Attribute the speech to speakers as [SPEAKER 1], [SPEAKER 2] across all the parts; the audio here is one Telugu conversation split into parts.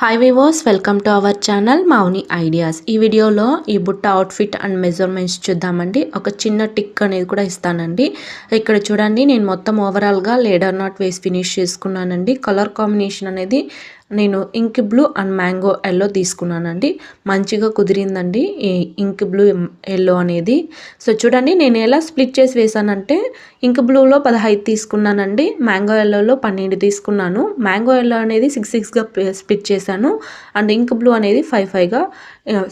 [SPEAKER 1] Hi వివోస్ welcome to our channel Mouni ideas ఈ వీడియోలో ఈ బుట్ట అవుట్ఫిట్ అండ్ మెజర్మెంట్స్ చూద్దామండి. ఒక చిన్న టిక్ అనేది కూడా ఇస్తానండి. ఇక్కడ చూడండి నేను మొత్తం ఓవరాల్గా లేడర్ నాట్ వేసి ఫినిష్ చేసుకున్నానండి. కలర్ కాంబినేషన్ అనేది నేను ink blue and mango yellow తీసుకున్నానండి. మంచిగా కుదిరిందండి. ఈ ఇంక్ బ్లూ ఎల్లో అనేది. సో చూడండి నేను ఎలా స్ప్లిట్ చేసి వేసానంటే ఇంక్ బ్లూలో పదహైదు తీసుకున్నానండి. మ్యాంగో ఎల్లోలో పన్నెండు తీసుకున్నాను. మ్యాంగో ఎల్లో అనేది సిక్స్ సిక్స్గా స్ప్లిట్ చేశాను. అండ్ ఇంక్ బ్లూ అనేది ఫైవ్ ఫైవ్గా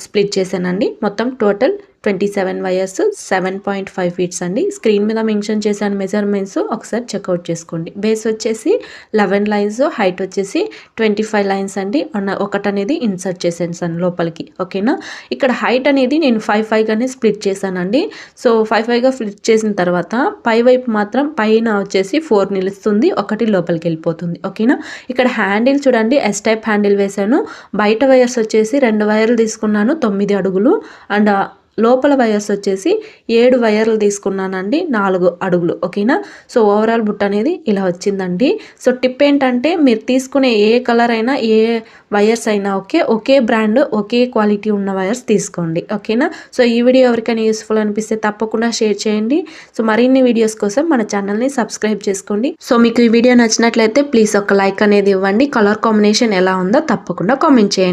[SPEAKER 1] స్ప్లిట్ చేశానండి. మొత్తం total twenty seven wires seven point five feets అండి. స్క్రీన్ మీద మెన్షన్ చేశాను మెజర్మెంట్స్ ఒకసారి చెక్అవుట్ చేసుకోండి. బేస్ వచ్చేసి లెవెన్ లైన్స్ హైట్ వచ్చేసి ట్వంటీ ఫైవ్ లైన్స్ అండి ఒకటి అనేది ఇన్సర్ట్ చేసేసాను లోపలికి ఓకేనా ఇక్కడ హైట్ అనేది నేను ఫైవ్ ఫైవ్గానే స్ప్లిట్ చేశానండి. సో ఫైవ్ ఫైవ్గా స్ప్లిట్ చేసిన తర్వాత పై వైపు మాత్రం పైన వచ్చేసి ఫోర్ నిలుస్తుంది ఒకటి లోపలికి వెళ్ళిపోతుంది ఓకేనా ఇక్కడ హ్యాండిల్ చూడండి ఎస్ టైప్ హ్యాండిల్ వేశాను. బయట వైర్స్ వచ్చేసి రెండు వైర్లు తీసుకున్నాను తొమ్మిది అడుగులు. అండ్ లోపల వైర్స్ వచ్చేసి ఏడు వైర్లు తీసుకున్నానండి నాలుగు అడుగులు ఓకేనా? సో ఓవరాల్ బుట్ట అనేది ఇలా వచ్చిందండి. సో టిప్ ఏంటంటే మీరు తీసుకునే ఏ కలర్ అయినా ఏ వైర్స్ అయినా ఓకే ఒకే బ్రాండ్ ఒకే క్వాలిటీ ఉన్న వైర్స్ తీసుకోండి ఓకేనా? సో ఈ వీడియో ఎవరికైనా యూస్ఫుల్ అనిపిస్తే తప్పకుండా షేర్ చేయండి. సో మరిన్ని వీడియోస్ కోసం మన ఛానల్ని సబ్స్క్రైబ్ చేసుకోండి. సో మీకు ఈ వీడియో నచ్చినట్లయితే ప్లీజ్ ఒక లైక్ అనేది ఇవ్వండి. కలర్ కాంబినేషన్ ఎలా ఉందో తప్పకుండా కామెంట్ చేయండి.